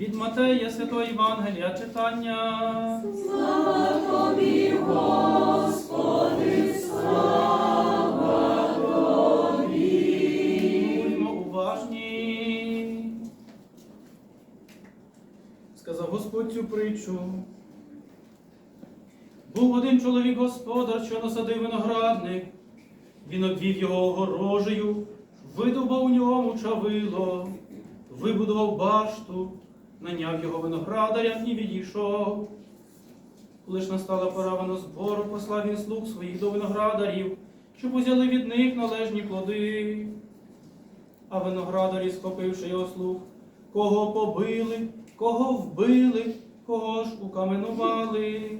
Від Матея Святого Євангелія читання. Слава Будьмо уважні. Сказав Господь цю притчу. Був один чоловік господар, що насадив виноградник. Він обвів його огорожею, видобав у ньому чавило, вибудував башту, наняв його виноградаря і відійшов. Ж настала пора винозбору, послав він слуг своїх до виноградарів, щоб узяли від них належні плоди. А виноградарі, схопивши його слуг, кого побили, кого вбили, кого ж укаменували.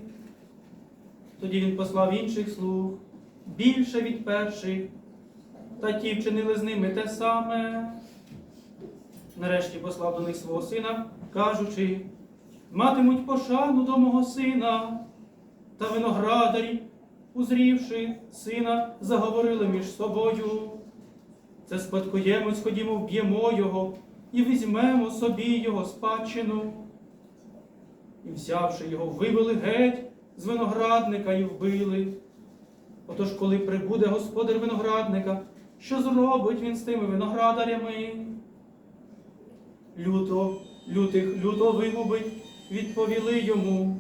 Тоді він послав інших слуг, більше від перших, та ті вчинили з ними те саме. Нарешті послав до них свого сина, кажучи, матимуть пошану до мого сина. Та виноградарі, узрівши сина, заговорили між собою. Це спадкоємець, ходімо, вб'ємо його і візьмемо собі його спадщину. І взявши його, вивели геть з виноградника і вбили. Отож, коли прибуде господар виноградника, що зробить він з тими виноградарями? Люто, лютих люто вигубить, відповіли йому.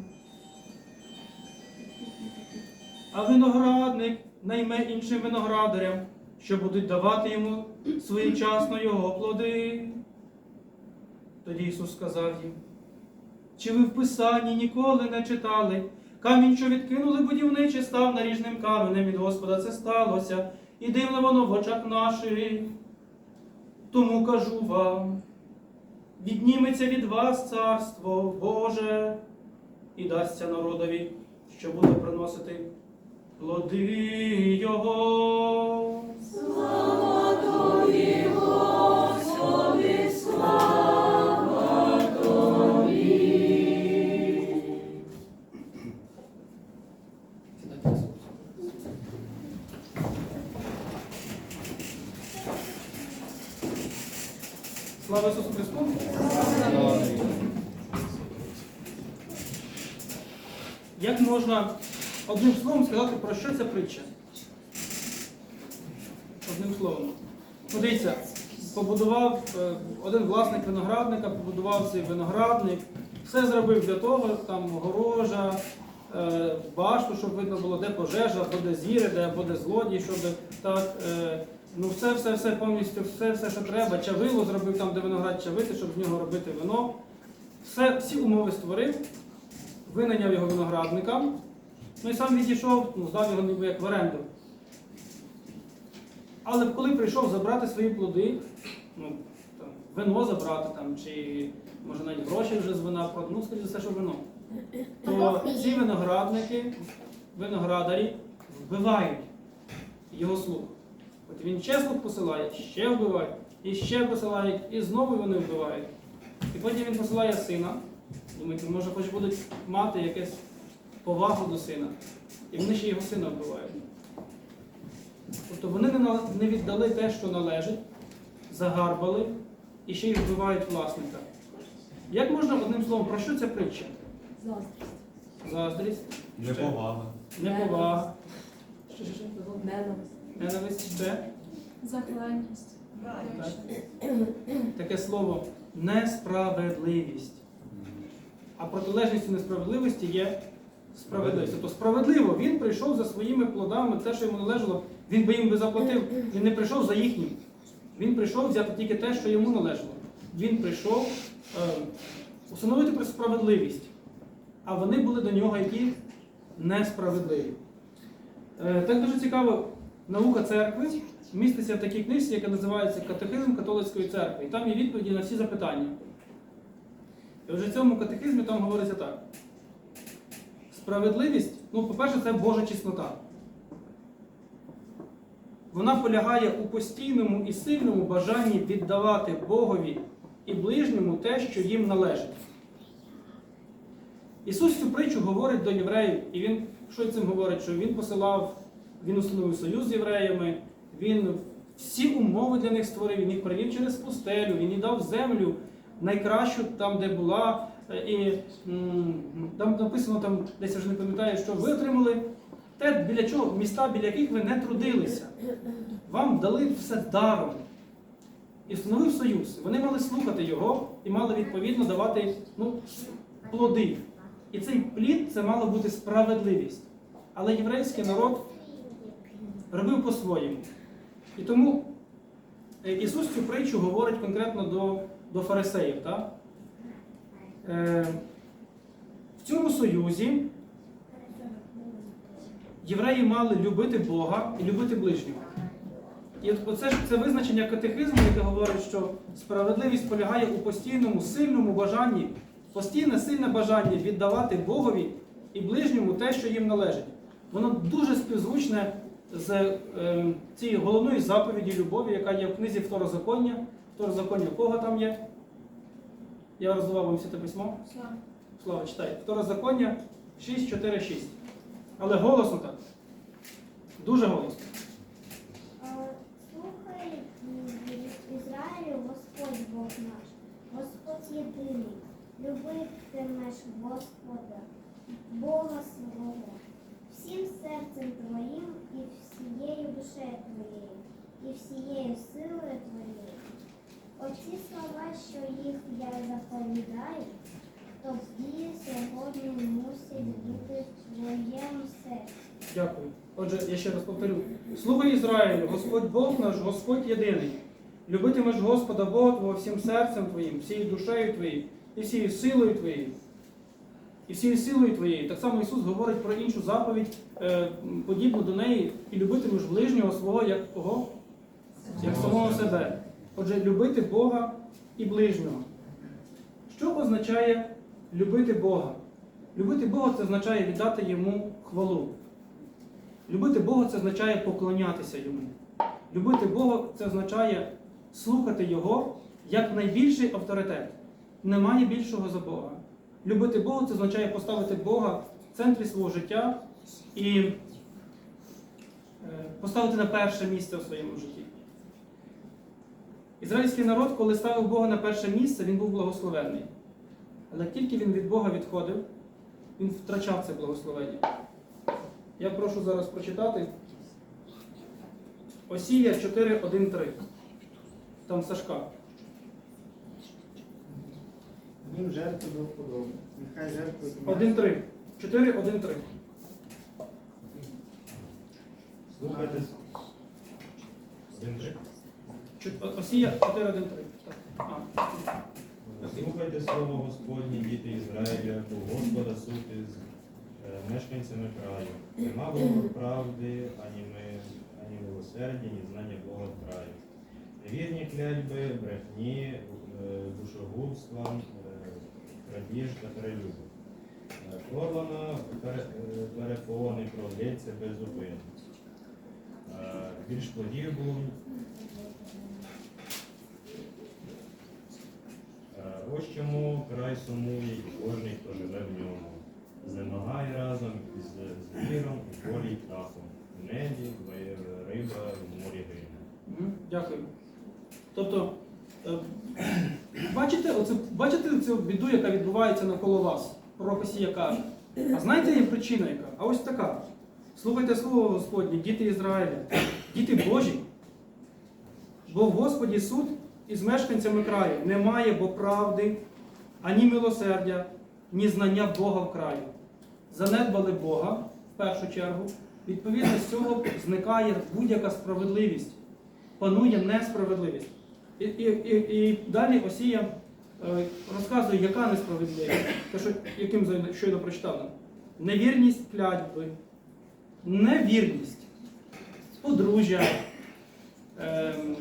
А виноградник найме іншим виноградарям, що будуть давати йому своєчасно його плоди. Тоді Ісус сказав їм, чи ви в Писанні ніколи не читали? Камінь, що відкинули будівничі, став наріжним каменем від Господа це сталося, і дивно воно в очах наших. Тому кажу вам, відніметься від вас царство Боже і дасться народові, що буде приносити плоди Його. Слава Ісусу Христу! Як можна одним словом сказати, про що ця притча? Одним словом. Подивіться, побудував е, один власник виноградника, побудував цей виноградник, все зробив для того, там огорожа, е, башту, щоб видно було, де пожежа, або де зіри, де або де злодій, щоб так. Ну, все, все, все повністю, все, все, що треба. Чавило зробив там, де виноград чавити, щоб з нього робити вино. Все, всі умови створив, винайняв його виноградникам, ну і сам відійшов, ну, здав його ніби як в оренду. Але коли прийшов забрати свої плоди, ну, там, вино забрати, там, чи може навіть гроші вже з вина, продати, ну, скоріше все, що вино, то ці виноградники, виноградарі вбивають його слух. Він ще посилає, ще вбивають, і ще посилають, і знову вони вбивають. І потім він посилає сина. Думають, може, хоч будуть мати якусь повагу до сина. І вони ще його сина вбивають. Тобто вони не віддали те, що належить, загарбали і ще й вбивають власника. Як можна одним словом, про що ця притча? Заздрість. Заздрість, Неповага. неповага? Ненависть. Ненависть, ще. Захланність. Таке слово несправедливість. А протилежністю несправедливості є справедливість. Тобто справедливо він прийшов за своїми плодами, те, що йому належало, він би їм би заплатив. Він не прийшов за їхнім. Він прийшов взяти тільки те, що йому належало. Він прийшов е, установити про справедливість. А вони були до нього які несправедливі. Е, так дуже цікаво, наука церкви міститься в такій книжці, яка називається Катехизм католицької церкви. І там є відповіді на всі запитання. І вже в цьому катехизмі там говориться так. Справедливість, ну, по-перше, це Божа чеснота. Вона полягає у постійному і сильному бажанні віддавати Богові і ближньому те, що їм належить. Ісус цю притчу говорить до євреїв, і Він що цим говорить? Що Він посилав, Він установив союз з євреями, Він всі умови для них створив. Він їх привів через пустелю, він їм дав землю найкращу там, де була. І там написано, там десь я вже не пам'ятаю, що ви отримали те, біля чого міста, біля яких ви не трудилися. Вам дали все даром. І встановив союз. Вони мали слухати його і мали відповідно давати ну, плоди. І цей плід це мала бути справедливість. Але єврейський народ робив по-своєму. І тому е, Ісус цю притчу говорить конкретно до, до фарисеїв. Так? Е, в цьому союзі євреї мали любити Бога і любити ближнього. І оце це визначення катехизму, яке говорить, що справедливість полягає у постійному сильному бажанні, постійне сильне бажання віддавати Богові і ближньому те, що їм належить. Воно дуже співзвучне з е, цією головною заповіді любові, яка є в книзі Второзаконня. Второзаконня кого там є? Я роздавав вам святе письмо. Слава. Слава читай. Второзаконня 6, 4, 6. Але голосно так. Дуже голосно. Слухай, Ізраїлю, Господь Бог наш, Господь єдиний, любитимеш Господа, Бога свого, всім серцем твоїм і всією душею твоєю, і всією силою твоєю. Оці слова, що їх я заповідаю, тобі сьогодні мусять бути в твоєму серці. Дякую. Отже, я ще раз повторю. Слухай Ізраїлю, Господь Бог наш, Господь єдиний. Любитимеш Господа Бога твого всім серцем твоїм, всією душею твоєю, і всією силою твоєю. І всією силою твоєю. Так само Ісус говорить про іншу заповідь, е, подібну до неї, і любитимеш ближнього свого як кого? Як самого себе. Отже, любити Бога і ближнього. Що означає любити Бога? Любити Бога це означає віддати йому хвалу. Любити Бога це означає поклонятися йому. Любити Бога це означає слухати Його як найбільший авторитет. Немає більшого за Бога. Любити Бога це означає поставити Бога в центрі свого життя і е, поставити на перше місце у своєму житті. Ізраїльський народ, коли ставив Бога на перше місце, він був благословенний. Але тільки він від Бога відходив, він втрачав це благословення. Я прошу зараз прочитати Осія 4.1.3. Там Сашка. Їм жертву до вподоби. Нехай жертвують 1.3. 4.1.3. Слухайте. Один-три. Чу- О- Осія 4.1.3. Так. А. Слухайте слово Господнє, діти Ізраїля, бо Господа суд із е, мешканцями краю. Нема Бога правди, ані ми, ані милосердя, ні знання Бога в краю. Невірні клятьби, брехні, е, душогубства, е, крадіж та перелюбу. Е, Порвано пере- е, пролється без зупину. Більш плодів було Ось чому край сумує і кожний, хто живе в ньому. Знемагає разом із звіром, і полі, і птахом. В небі риба, в морі гине. Дякую. Тобто, бачите, оце, бачите цю біду, яка відбувається навколо вас? Пророк Осія каже. А знаєте є причина яка? А ось така. Слухайте слово Господнє, діти Ізраїля, діти Божі. Бо в Господі суд із мешканцями краю немає бо правди, ані милосердя, ні знання Бога в краю. Занедбали Бога в першу чергу. Відповідно з цього зникає будь-яка справедливість панує несправедливість. І, і, і, і далі Осія е, розказує, яка несправедливість, те, що, яким щойно прочитав. Невірність клятьби, невірність, подружжя, ем,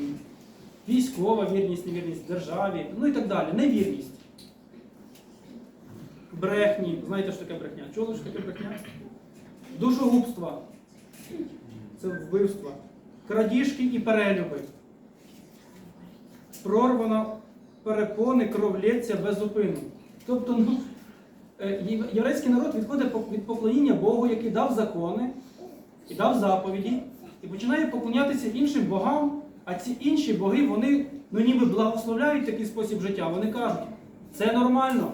військова вірність, невірність державі, ну і так далі. Невірність. Брехні. Знаєте, що таке брехня? Чули, що таке брехня? Душогубства. Це вбивства крадіжки і перелюби. Прорвано перепони, кров лється без зупину. Тобто, ну, е, єврейський народ відходить від поклоніння Богу, який дав закони і дав заповіді, і починає поклонятися іншим богам, А ці інші боги, вони ну ніби благословляють такий спосіб життя. Вони кажуть, це нормально.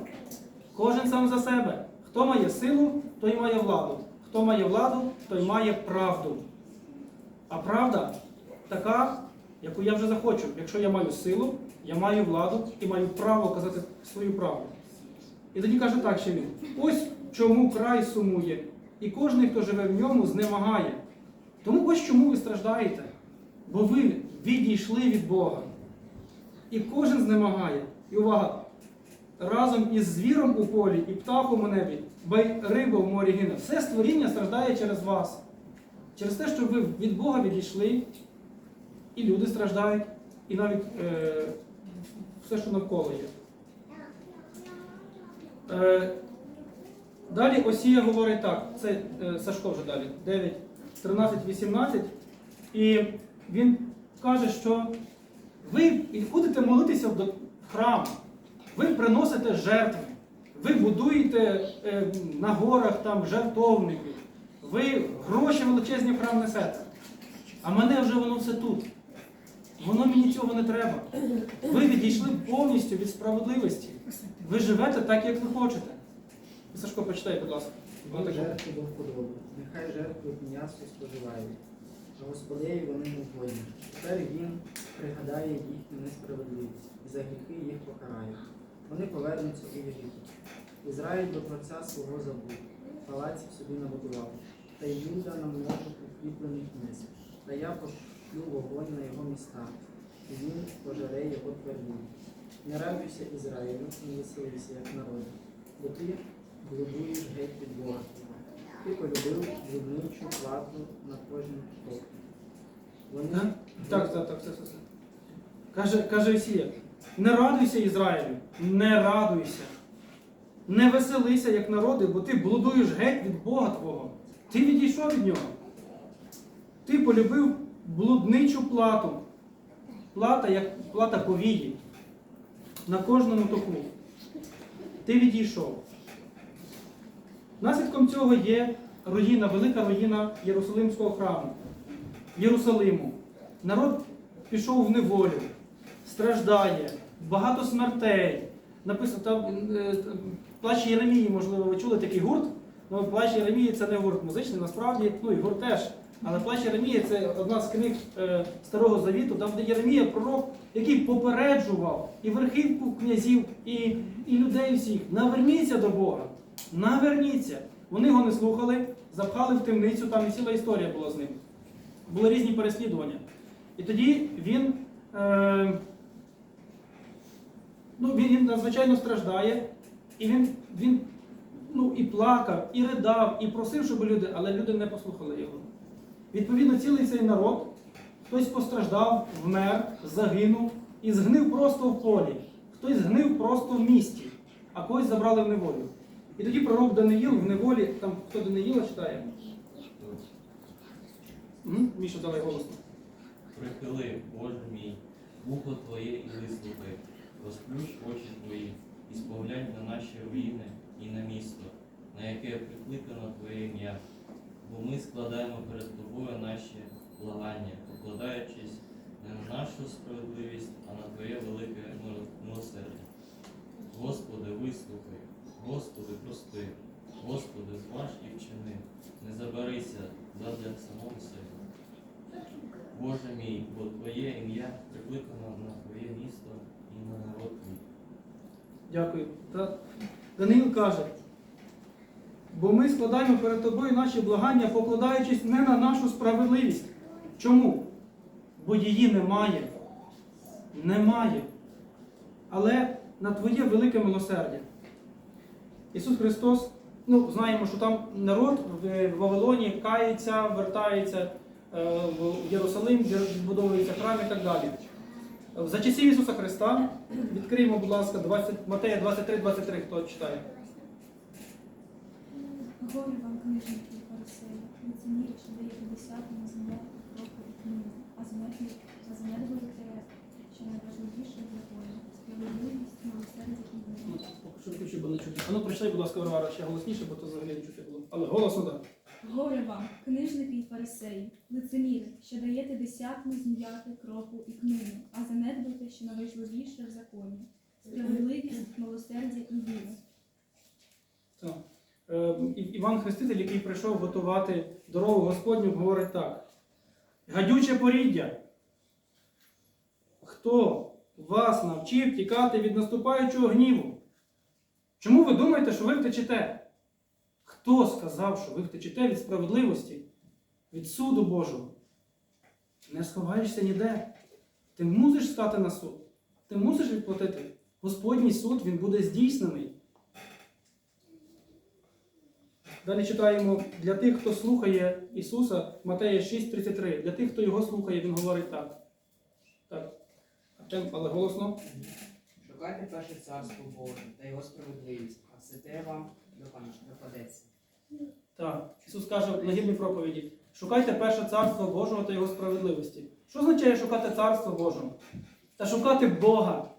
Кожен сам за себе. Хто має силу, той має владу. Хто має владу, той має правду. А правда така, яку я вже захочу. Якщо я маю силу, я маю владу і маю право казати свою правду. І тоді каже так ще він: ось чому край сумує, і кожен, хто живе в ньому, знемагає. Тому ось чому ви страждаєте, бо ви відійшли від Бога. І кожен знемагає. І увага! Разом із звіром у полі, і птахом у небі, ба й риба в морі гине. Все створіння страждає через вас. Через те, що ви від Бога відійшли, і люди страждають, і навіть е, все, що навколо є. Е, далі Осія говорить так, це е, Сашко вже далі, 9, 13, 18. І він каже, що ви ходите молитися до- в храм, ви приносите жертви, ви будуєте е, на горах там жертовники, ви гроші величезні в храм несете. А мене вже воно все тут. Воно мені цього не треба. Ви відійшли повністю від справедливості. Ви живете так, як ви хочете. Сашко, почитай, будь ласка. Воно жертви до вподоби. Нехай жертвують м'ясо споживають. А Господеві вони не згодні. Тепер він пригадає їхню несправедливість і за гріхи їх покарає. Вони повернуться у Єгипет. Ізраїль до Творця свого забув, палаців собі набудував, та й Юда на множок укріплених місць. Та я пошлю вогонь на його міста, і він пожере його твердінь. Не радуйся Ізраїлю, не веселися, як народ, бо ти блудуєш геть від Бога. Ти полюбив блудничу плату на кожній кроку. Вони Так, так, так, так, все, все, все. Каже, каже Ісія, не радуйся Ізраїлю, не радуйся. Не веселися, як народи, бо ти блудуєш геть від Бога Твого. Ти відійшов від нього. Ти полюбив блудничу плату. Плата, як плата повії. На кожному току. Ти відійшов. Наслідком цього є руїна, велика руїна Єрусалимського храму. Єрусалиму. Народ пішов в неволю, страждає, багато смертей. Написано там е, плач Єремії, можливо, ви чули такий гурт. Ну, плач Єремії це не гурт музичний, насправді, ну і гурт теж. Але плач Єремії це одна з книг е, Старого Завіту, там, де Єремія пророк, який попереджував і верхівку князів, і, і людей всіх. Наверніться до Бога. Наверніться. Вони його не слухали, запхали в темницю, там і ціла історія була з ним були різні переслідування. І тоді він, е, ну, він надзвичайно страждає, і він, він ну, і плакав, і ридав, і просив, щоб люди, але люди не послухали його. Відповідно, цілий цей народ, хтось постраждав, вмер, загинув і згнив просто в полі, хтось згнив просто в місті, а когось забрали в неволю. І тоді пророк Даниїл в неволі, там хто Даниїла читає? Міша, давай голосно. Прихили, Боже мій, вухо Твоє і вислухай, розплющ очі Твої, і споглянь на наші руїни і на місто, на яке прикликано Твоє ім'я. Бо ми складаємо перед Тобою наші благання, покладаючись не на нашу справедливість, а на Твоє велике мил- милосердя. Господи, вислухай, Господи, прости, Господи, зваж і вчини, не забарися задля самого себе. Боже мій, бо Твоє ім'я прикликано на Твоє місто і на народ твій. Дякую. Та Даниїл каже, бо ми складаємо перед тобою наші благання, покладаючись не на нашу справедливість. Чому? Бо її немає. Немає. Але на Твоє велике милосердя. Ісус Христос, ну, знаємо, що там народ в Вавилоні кається, вертається е, в Єрусалим, відбудовується храм і так далі. За часів Ісуса Христа відкриємо, будь ласка, 20, Матея 23, 23, хто читає. Горе вам, книжники і фарисеї, лицемірі, що даєте десяту на землю кроку і книгу, а а занедбуєте, що найважливіше для Бога, справедливість, милосердя і вірність. Що включу, бо не чути. А ну прочитай, будь ласка, Варвара, ще голосніше, бо то взагалі не чути було. Але голосно так. Горе вам, книжники і фарисеї, лицеміри, що даєте десятну зм'яти кропу і книгу, а занедбуєте, що найважливіше в законі. Справедливість, милосердя і віра. Так. Е, І- Іван Хреститель, який прийшов готувати дорогу Господню, говорить так. Гадюче поріддя. Хто вас навчив тікати від наступаючого гніву? Чому ви думаєте, що ви втечете? Хто сказав, що ви втечете від справедливості, від суду Божого? Не сховаєшся ніде. Ти мусиш стати на суд. Ти мусиш відплатити. Господній суд він буде здійснений. Далі читаємо для тих, хто слухає Ісуса, Матея 6,33. Для тих, хто його слухає, він говорить так. Так. Але голосно. Шукайте перше царство Боже та його справедливість, а все те вам допадеться. Так. Ісус каже в нагідній проповіді: шукайте перше царство Божого та його справедливості. Що означає шукати царство Божого? Та шукати Бога,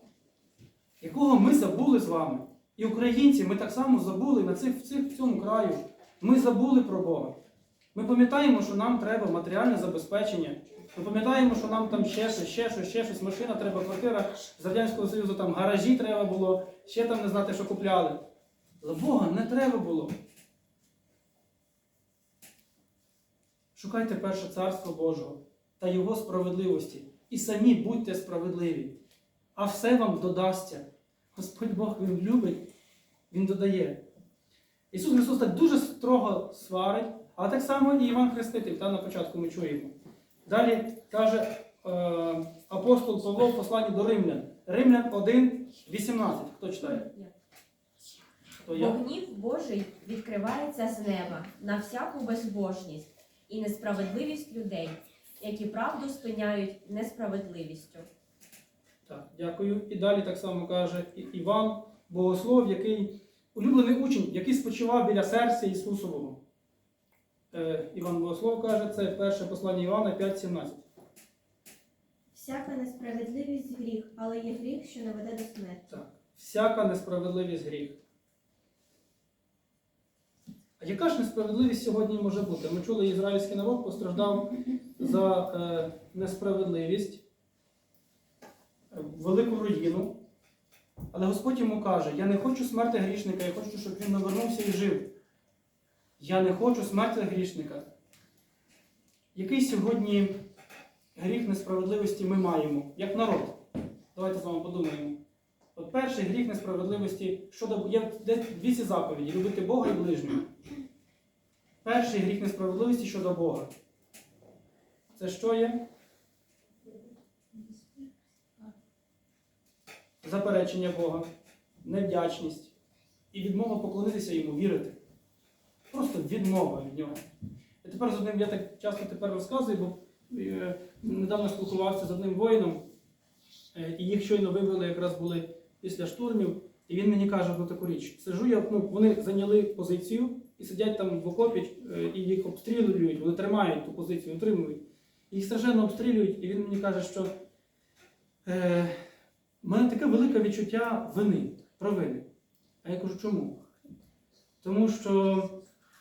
якого ми забули з вами. І українці, ми так само забули на цих, в, цих, в цьому краю. Ми забули про Бога. Ми пам'ятаємо, що нам треба матеріальне забезпечення. Ми пам'ятаємо, що нам там ще щось, ще щось, ще щось, машина треба, квартира з Радянського Союзу, там гаражі треба було, ще там не знати, що купляли. За Бога не треба було. Шукайте перше царство Божого та Його справедливості. І самі будьте справедливі, а все вам додасться. Господь Бог Він любить, Він додає. Ісус Христос так дуже строго сварить, а так само і Іван Хреститель, там на початку ми чуємо. Далі каже е, апостол Павло в посланні до Римлян. Римлян 1, 18. Хто читає? Хто Бо гнів Божий відкривається з неба на всяку безбожність і несправедливість людей, які правду спиняють несправедливістю. Так, дякую. І далі так само каже Іван, богослов, який улюблений учень, який спочивав біля серця Ісусового. Е, Іван Богослов каже, це перше послання Івана 5,17. Всяка несправедливість гріх, але є гріх, що не веде до смерті. Так. Всяка несправедливість гріх. А яка ж несправедливість сьогодні може бути? Ми чули, ізраїльський народ постраждав за е, несправедливість, велику руїну. Але Господь йому каже: Я не хочу смерти грішника, я хочу, щоб він навернувся і жив. Я не хочу смерти грішника. Який сьогодні гріх несправедливості ми маємо, як народ? Давайте з вами подумаємо. От перший гріх несправедливості щодо є дві заповіді любити Бога і ближнього. Перший гріх несправедливості щодо Бога. Це що є? Заперечення Бога, невдячність і відмова поклонитися йому, вірити. Просто відмова від нього. І тепер з одним я так часто тепер розказую, бо е, недавно спілкувався з одним воїном, е, і їх щойно вивели, якраз були після штурмів, і він мені каже одну таку річ. Сижу я, ну, вони зайняли позицію і сидять там в окопі, е, і їх обстрілюють, вони тримають ту позицію, утримують. Їх страшенно обстрілюють, і він мені каже, що в мене таке велике відчуття вини, провини. А я кажу, чому? Тому що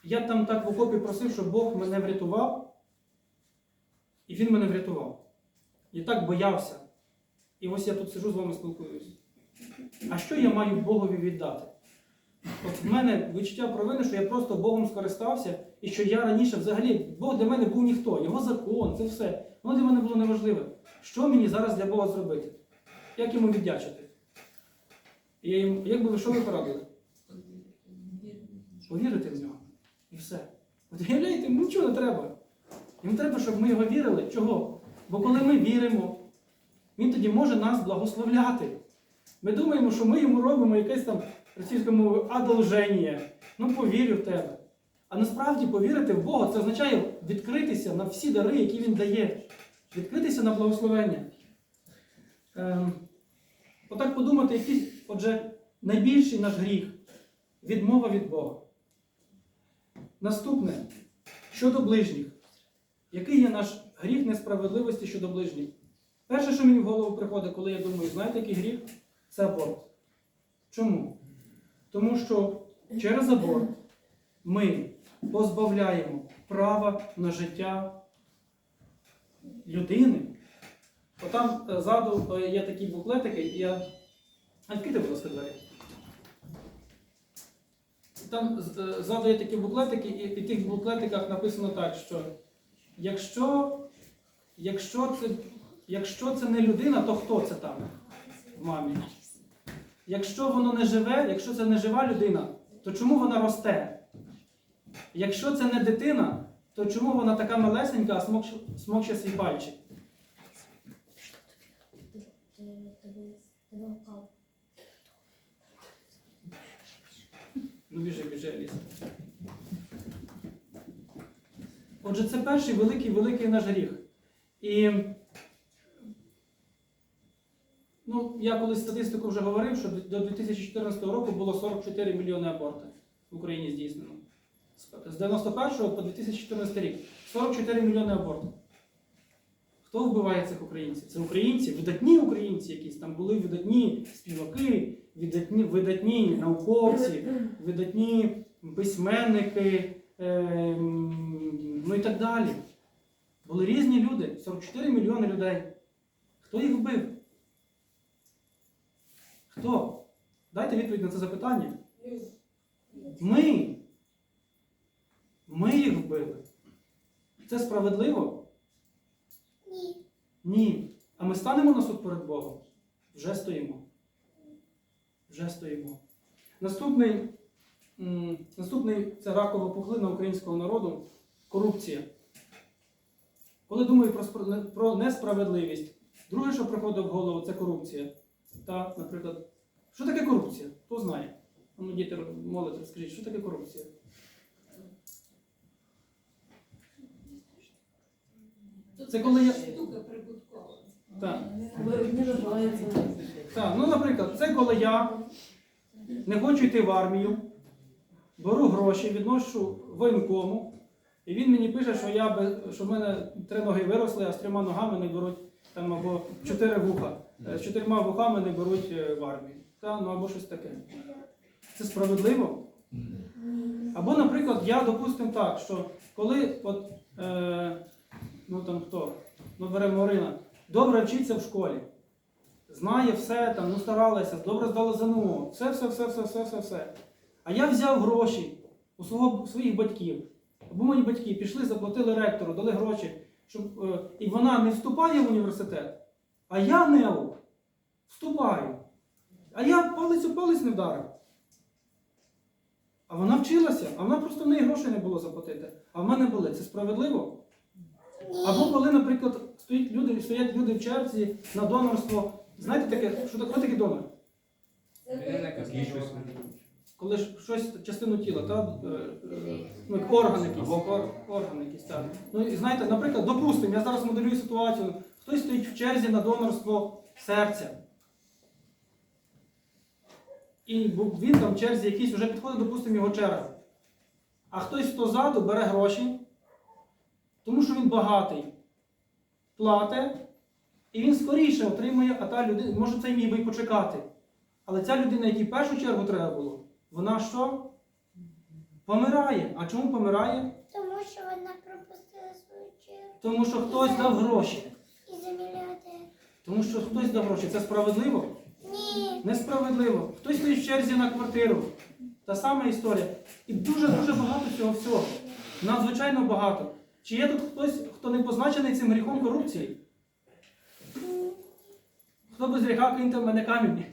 я там так в окопі просив, щоб Бог мене врятував, і Він мене врятував. Я так боявся. І ось я тут сижу з вами спілкуюся. А що я маю Богові віддати? От в мене відчуття провини, що я просто Богом скористався, і що я раніше взагалі, Бог для мене був ніхто, його закон, це все. Воно для мене було неважливе. Що мені зараз для Бога зробити? Як йому віддячити? Я йому, як би ви що ви порадили? Повірити в нього. І все. От уявляєте, ну нічого не треба. Йому треба, щоб ми його вірили. Чого? Бо коли ми віримо, він тоді може нас благословляти. Ми думаємо, що ми йому робимо якесь там російською мовою одолження. Ну, повірю в тебе. А насправді повірити в Бога це означає відкритися на всі дари, які Він дає. Відкритися на благословення. Ем, отак подумати, який, отже, найбільший наш гріх відмова від Бога. Наступне щодо ближніх. Який є наш гріх несправедливості щодо ближніх? Перше, що мені в голову приходить, коли я думаю, знаєте, який гріх? Це аборт. Чому? Тому що через аборт ми позбавляємо права на життя людини. Отам е, ззаду е, є такі буклетики, і я. Будь ласка, двері. Там е, ззаду є такі буклетики, і в тих буклетиках написано так, що якщо, якщо, це, якщо це не людина, то хто це там в мамі? Якщо воно не живе, якщо це не жива людина, то чому вона росте? Якщо це не дитина, то чому вона така малесенька, а смокче свій пальчик? Ну біжи, біжи, Аліса. Отже, це перший великий великий наш гріх. І ну, я колись статистику вже говорив, що до 2014 року було 44 мільйони абортів в Україні здійснено. З 91 по 2014 рік 44 мільйони абортів. Хто вбиває цих українців? Це українці, видатні українці, якісь там були видатні співаки, видатні, видатні науковці, видатні письменники, ем, ну і так далі. Були різні люди, 44 мільйони людей. Хто їх вбив? Хто? Дайте відповідь на це запитання. Ми. Ми їх вбили. Це справедливо? Ні. Ні. А ми станемо на суд перед Богом? Вже стоїмо. Вже стоїмо. Наступний, наступний це ракова пухлина українського народу корупція. Коли думаю про, про несправедливість, друге, що приходить в голову, це корупція. Та, наприклад, що таке корупція? Хто знає? Ну, діти, молодь, розкажіть, що таке корупція? Це коли я. Так. Так, ну, наприклад, це коли я не хочу йти в армію, беру гроші, відношу воєнкому, і він мені пише, що я без- що в мене три ноги виросли, а з трьома ногами не беруть там або чотири вуха. Е, З чотирма вухами не беруть е, в армію. Та, ну або щось таке. Це справедливо? Або, наприклад, я допустимо так, що коли от, е, ну там хто, ну беремо Марина, добре вчиться в школі, знає все, там, ну старалася, добре здала ЗНО, все, все, все, все, все, все, все. А я взяв гроші у свого, своїх батьків. Або мої батьки пішли, заплатили ректору, дали гроші, щоб, е, і вона не вступає в університет, а я НЕУ вступаю. А я палець у палець не вдарив. А вона вчилася, а вона просто в неї грошей не було заплатити. А в мене були. Це справедливо? Або коли, наприклад, стоять люди, стоять люди в черзі на донорство. Знаєте таке, що таке, таке донор? Коли ж щось частину тіла, та, е, е, ну, як орган якийсь, ор- орган якийсь, так. Ну, і знаєте, наприклад, допустимо, я зараз моделюю ситуацію, хтось стоїть в черзі на донорство серця. І він там в черзі якийсь вже підходить, допустимо, його черга. А хтось хто ззаду бере гроші, тому що він багатий, платить, і він скоріше отримує, а та людина, може цей міг би й почекати. Але ця людина, якій в першу чергу треба було, вона що? Помирає. А чому помирає? Тому що вона пропустила свою чергу Тому що хтось дав гроші. і за мільярди. Тому що хтось дав гроші. Це справедливо? Ні. Несправедливо. Хтось стоїть в черзі на квартиру. Та сама історія. І дуже-дуже багато цього всього. Надзвичайно багато. Чи є тут хтось, хто не позначений цим гріхом корупції? Хто без гріха киньте в мене камінь?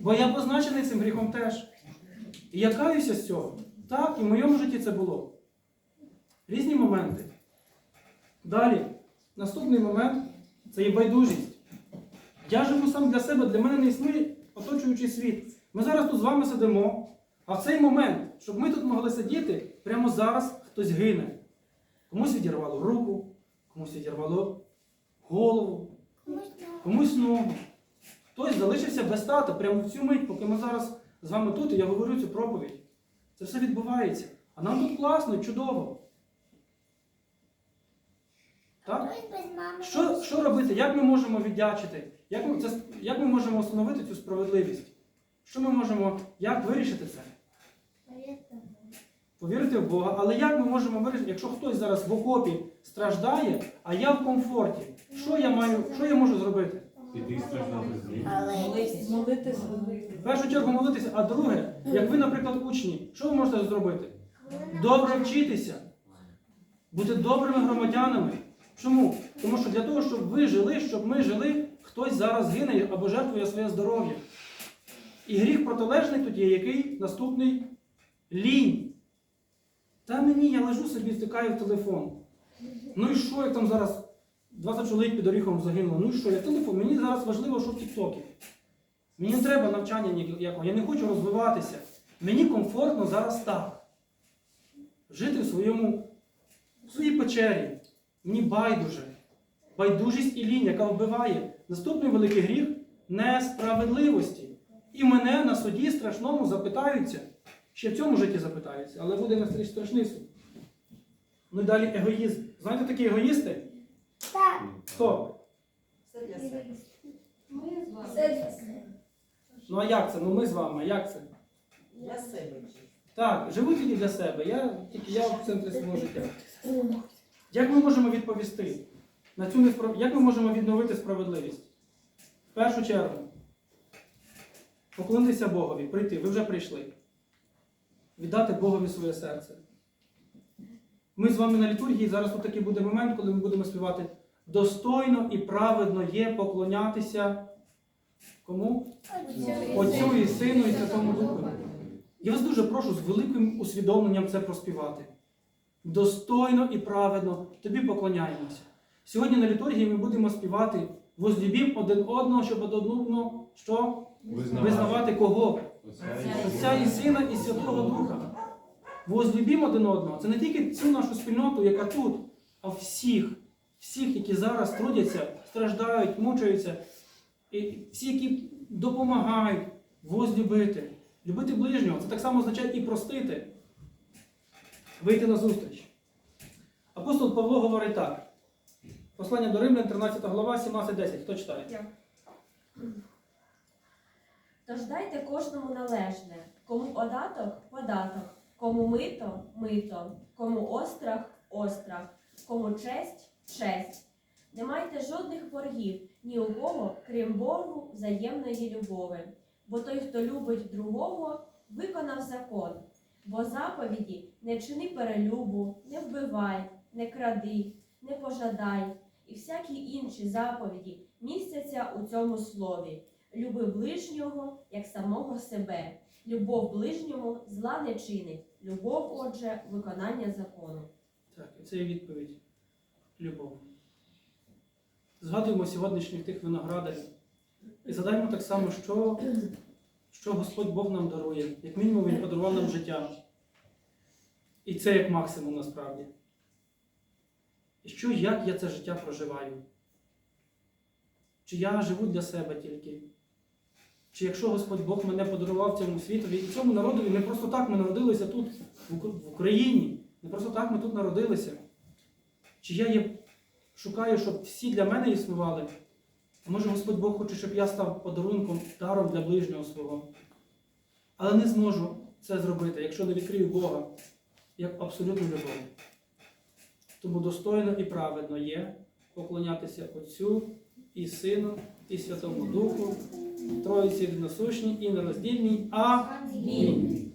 Бо я позначений цим гріхом теж. І я каюся з цього. Так, і в моєму житті це було. Різні моменти. Далі, наступний момент це є байдужість. Я живу сам для себе, для мене не існує оточуючий світ. Ми зараз тут з вами сидимо, а в цей момент, щоб ми тут могли сидіти, прямо зараз хтось гине. Комусь відірвало руку, комусь відірвало голову, Комусь ногу. Хтось залишився без тата прямо в цю мить, поки ми зараз з вами тут, і я говорю цю проповідь. Це все відбувається. А нам тут класно чудово. Так? Що, що робити? Як ми можемо віддячити? Як ми, це, як ми можемо встановити цю справедливість? Що ми можемо, як вирішити це? Повірити в Бога. Але як ми можемо вирішити, якщо хтось зараз в окопі страждає, а я в комфорті, що я маю, що я можу зробити? Піти страждати з ним. Але В першу чергу молитися, а друге, як ви, наприклад, учні, що ви можете зробити? Добре вчитися, бути добрими громадянами. Чому? Тому що для того, щоб ви жили, щоб ми жили, хтось зараз гине або жертвує своє здоров'я. І гріх протилежний тоді, який наступний лінь. Та мені я лежу собі, стикаю в телефон. Ну і що, як там зараз 20 чоловік під оріхом загинуло? Ну і що, я телефон? Мені зараз важливо, що в Тіктокі. Мені не треба навчання ніякого, я не хочу розвиватися. Мені комфортно зараз так. Жити в своєму, в своїй печері. Мені байдуже. Байдужість і лінь, яка вбиває. Наступний великий гріх несправедливості. І мене на суді страшному запитаються. Ще в цьому житті запитаються, але буде на страшний суд. Ну і далі егоїзм. Знаєте такі егоїсти? так. Хто? Ну а як це? Ну ми з вами, а як це? Для себе. Так, живу тільки для себе. Я тільки я в центрі свого життя. Як ми можемо відповісти на цю несправ... Як ми можемо відновити справедливість? В першу чергу, поклонитися Богові, прийти. Ви вже прийшли. Віддати Богові своє серце. Ми з вами на літургії. Зараз тут такий буде момент, коли ми будемо співати достойно і праведно є поклонятися кому? Отцю і Сину і Святому Духу. Я вас дуже прошу з великим усвідомленням це проспівати. Достойно і праведно тобі поклоняємося. Сьогодні на літургії ми будемо співати возлюбім один одного, щоб одного що? Визнавати кого? Отця і Сина і Святого Духа. Возлюбім один одного. Це не тільки цю нашу спільноту, яка тут, а всіх, всіх, які зараз трудяться, страждають, мучаються, і всі, які допомагають возлюбити. Любити ближнього це так само означає і простити, вийти на зустріч. Апостол Павло говорить так. Послання до Римлян, 13 глава, 17.10. Хто читає? Тож дайте кожному належне, кому податок податок, кому мито мито, кому острах острах, кому честь честь. Не майте жодних боргів ні у кого, крім Богу, взаємної любові. Бо той, хто любить другого, виконав закон. Бо заповіді не чини перелюбу, не вбивай, не кради, не пожадай, і всякі інші заповіді містяться у цьому слові. Люби ближнього, як самого себе. Любов ближньому зла не чинить. Любов, отже, виконання закону. Так, і це є відповідь. Любов. Згадуємо сьогоднішніх тих виноградарів. І згадаємо так само, що, що Господь Бог нам дарує. Як мінімум Він подарував нам життя. І це як максимум насправді. І що, як я це життя проживаю? Чи я живу для себе тільки? Чи якщо Господь Бог мене подарував цьому світові і цьому народові, не просто так ми народилися тут, в Україні, не просто так ми тут народилися. Чи я є, шукаю, щоб всі для мене існували? А може Господь Бог хоче, щоб я став подарунком, даром для ближнього свого. Але не зможу це зробити, якщо не відкрию Бога як абсолютну любов. Тому достойно і праведно є поклонятися Отцю і Сину, і Святому Духу, Троїці насущні і нероздільній. Амінь.